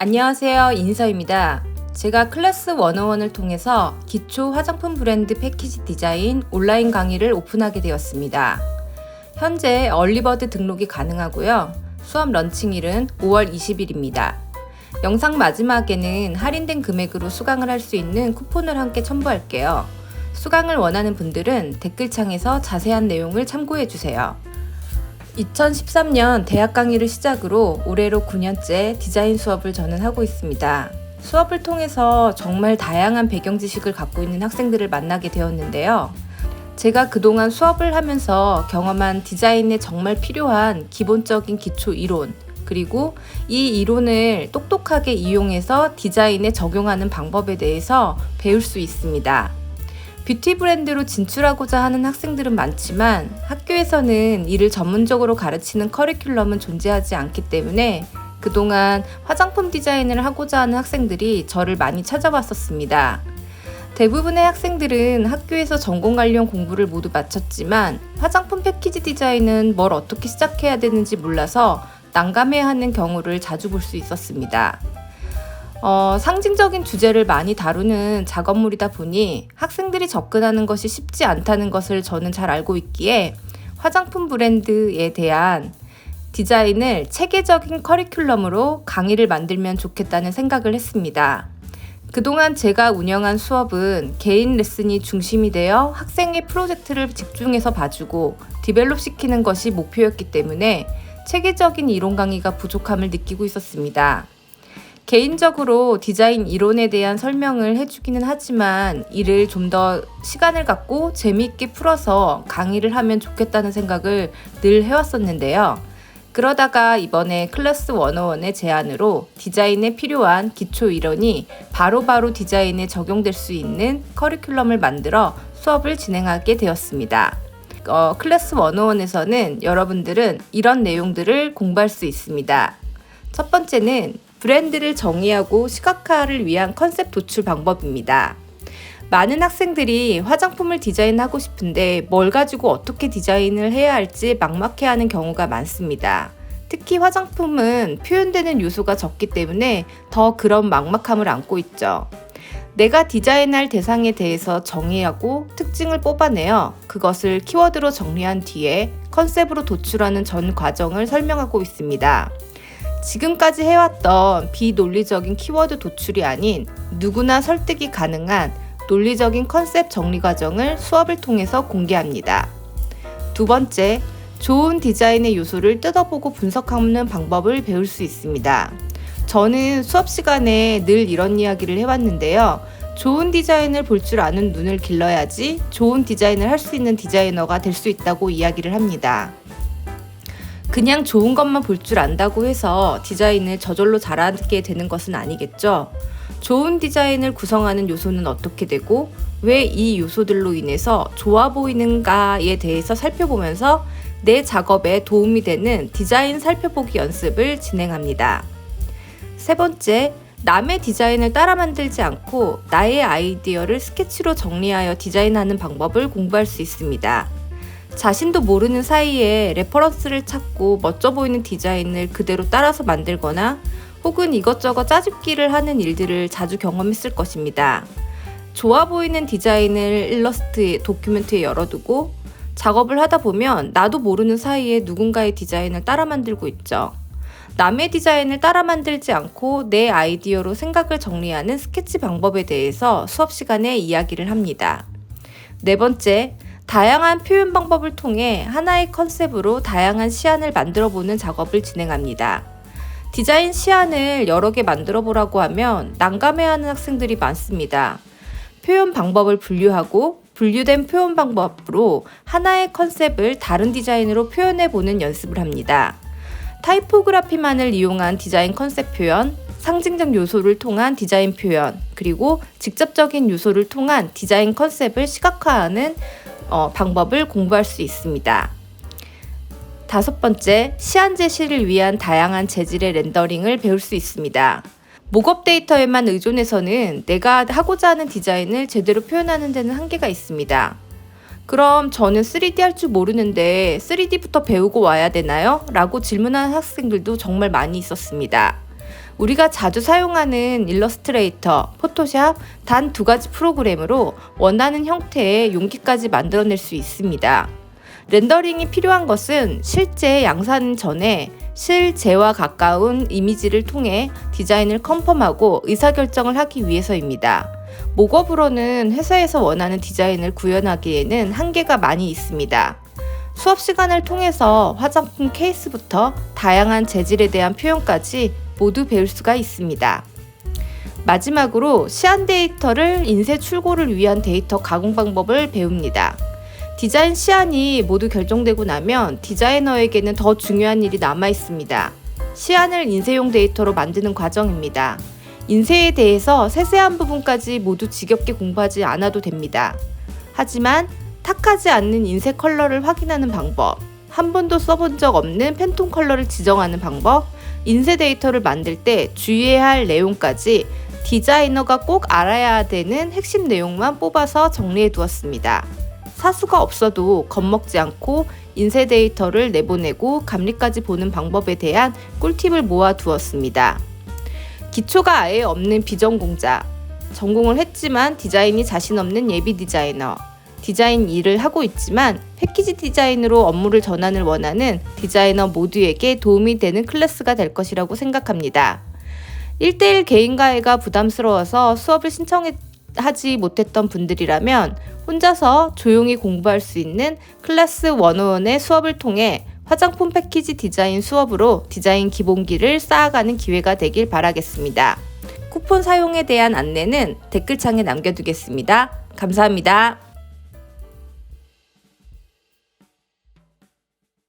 안녕하세요. 인서입니다. 제가 클래스 101을 통해서 기초 화장품 브랜드 패키지 디자인 온라인 강의를 오픈하게 되었습니다. 현재 얼리버드 등록이 가능하고요. 수업 런칭일은 5월 20일입니다. 영상 마지막에는 할인된 금액으로 수강을 할 수 있는 쿠폰을 함께 첨부할게요. 수강을 원하는 분들은 댓글창에서 자세한 내용을 참고해 주세요. 2013년 대학 강의를 시작으로 올해로 9년째 디자인 수업을 저는 하고 있습니다. 수업을 통해서 정말 다양한 배경 지식을 갖고 있는 학생들을 만나게 되었는데요. 제가 그동안 수업을 하면서 경험한 디자인에 정말 필요한 기본적인 기초 이론, 그리고 이 이론을 똑똑하게 이용해서 디자인에 적용하는 방법에 대해서 배울 수 있습니다. 뷰티 브랜드로 진출하고자 하는 학생들은 많지만 학교에서는 이를 전문적으로 가르치는 커리큘럼은 존재하지 않기 때문에 그동안 화장품 디자인을 하고자 하는 학생들이 저를 많이 찾아왔었습니다. 대부분의 학생들은 학교에서 전공 관련 공부를 모두 마쳤지만 화장품 패키지 디자인은 뭘 어떻게 시작해야 되는지 몰라서 난감해하는 경우를 자주 볼 수 있었습니다. 어, 상징적인 주제를 많이 다루는 작업물이다 보니 학생들이 접근하는 것이 쉽지 않다는 것을 저는 잘 알고 있기에 화장품 브랜드에 대한 디자인을 체계적인 커리큘럼으로 강의를 만들면 좋겠다는 생각을 했습니다. 그동안 제가 운영한 수업은 개인 레슨이 중심이 되어 학생의 프로젝트를 집중해서 봐주고 디벨롭 시키는 것이 목표였기 때문에 체계적인 이론 강의가 부족함을 느끼고 있었습니다. 개인적으로 디자인 이론에 대한 설명을 해주기는 하지만 이를 좀 더 시간을 갖고 재미있게 풀어서 강의를 하면 좋겠다는 생각을 늘 해왔었는데요. 그러다가 이번에 클래스 101의 제안으로 디자인에 필요한 기초 이론이 바로바로 바로 디자인에 적용될 수 있는 커리큘럼을 만들어 수업을 진행하게 되었습니다. 어, 클래스 101에서는 여러분들은 이런 내용들을 공부할 수 있습니다. 첫 번째는 브랜드를 정의하고 시각화를 위한 컨셉 도출 방법입니다. 많은 학생들이 화장품을 디자인하고 싶은데 뭘 가지고 어떻게 디자인을 해야 할지 막막해하는 경우가 많습니다. 특히 화장품은 표현되는 요소가 적기 때문에 더 그런 막막함을 안고 있죠. 내가 디자인할 대상에 대해서 정의하고 특징을 뽑아내어 그것을 키워드로 정리한 뒤에 컨셉으로 도출하는 전 과정을 설명하고 있습니다. 지금까지 해왔던 비논리적인 키워드 도출이 아닌 누구나 설득이 가능한 논리적인 컨셉 정리 과정을 수업을 통해서 공개합니다. 두 번째, 좋은 디자인의 요소를 뜯어보고 분석하는 방법을 배울 수 있습니다. 저는 수업 시간에 늘 이런 이야기를 해왔는데요. 좋은 디자인을 볼 줄 아는 눈을 길러야지 좋은 디자인을 할 수 있는 디자이너가 될 수 있다고 이야기를 합니다. 그냥 좋은 것만 볼 줄 안다고 해서 디자인을 저절로 잘하게 되는 것은 아니겠죠. 좋은 디자인을 구성하는 요소는 어떻게 되고 왜 이 요소들로 인해서 좋아 보이는가에 대해서 살펴보면서 내 작업에 도움이 되는 디자인 살펴보기 연습을 진행합니다. 세 번째, 남의 디자인을 따라 만들지 않고 나의 아이디어를 스케치로 정리하여 디자인하는 방법을 공부할 수 있습니다. 자신도 모르는 사이에 레퍼런스를 찾고 멋져 보이는 디자인을 그대로 따라서 만들거나 혹은 이것저것 짜집기를 하는 일들을 자주 경험했을 것입니다. 좋아 보이는 디자인을 일러스트 도큐멘트에 열어두고 작업을 하다 보면 나도 모르는 사이에 누군가의 디자인을 따라 만들고 있죠. 남의 디자인을 따라 만들지 않고 내 아이디어로 생각을 정리하는 스케치 방법에 대해서 수업 시간에 이야기를 합니다. 네 번째, 다양한 표현 방법을 통해 하나의 컨셉으로 다양한 시안을 만들어 보는 작업을 진행합니다. 디자인 시안을 여러 개 만들어 보라고 하면 난감해하는 학생들이 많습니다. 표현 방법을 분류하고 분류된 표현 방법으로 하나의 컨셉을 다른 디자인으로 표현해 보는 연습을 합니다. 타이포그라피만을 이용한 디자인 컨셉 표현, 상징적 요소를 통한 디자인 표현, 그리고 직접적인 요소를 통한 디자인 컨셉을 시각화하는 어, 방법을 공부할 수 있습니다. 다섯 번째, 시안 제시를 위한 다양한 재질의 렌더링을 배울 수 있습니다. 목업 데이터에만 의존해서는 내가 하고자 하는 디자인을 제대로 표현하는 데는 한계가 있습니다. 그럼 저는 3D 할 줄 모르는데 3D부터 배우고 와야 되나요? 라고 질문하는 학생들도 정말 많이 있었습니다. 우리가 자주 사용하는 일러스트레이터, 포토샵 단 두 가지 프로그램으로 원하는 형태의 용기까지 만들어낼 수 있습니다. 렌더링이 필요한 것은 실제 양산 전에 실제와 가까운 이미지를 통해 디자인을 컨펌하고 의사결정을 하기 위해서입니다. 목업으로는 회사에서 원하는 디자인을 구현하기에는 한계가 많이 있습니다. 수업 시간을 통해서 화장품 케이스부터 다양한 재질에 대한 표현까지 모두 배울 수가 있습니다. 마지막으로 시안 데이터를 인쇄 출고를 위한 데이터 가공 방법을 배웁니다. 디자인 시안이 모두 결정되고 나면 디자이너에게는 더 중요한 일이 남아 있습니다. 시안을 인쇄용 데이터로 만드는 과정입니다. 인쇄에 대해서 세세한 부분까지 모두 지겹게 공부하지 않아도 됩니다. 하지만 탁하지 않는 인쇄 컬러를 확인하는 방법, 한 번도 써본 적 없는 팬톤 컬러를 지정하는 방법, 인쇄 데이터를 만들 때 주의해야 할 내용까지 디자이너가 꼭 알아야 되는 핵심 내용만 뽑아서 정리해 두었습니다. 사수가 없어도 겁먹지 않고 인쇄 데이터를 내보내고 감리까지 보는 방법에 대한 꿀팁을 모아 두었습니다. 기초가 아예 없는 비전공자, 전공을 했지만 디자인이 자신 없는 예비 디자이너, 디자인 일을 하고 있지만 패키지 디자인으로 업무를 전환을 원하는 디자이너 모두에게 도움이 되는 클래스가 될 것이라고 생각합니다. 1대1 개인 과외가 부담스러워서 수업을 신청하지 못했던 분들이라면 혼자서 조용히 공부할 수 있는 클래스 101의 수업을 통해 화장품 패키지 디자인 수업으로 디자인 기본기를 쌓아가는 기회가 되길 바라겠습니다. 쿠폰 사용에 대한 안내는 댓글창에 남겨두겠습니다. 감사합니다.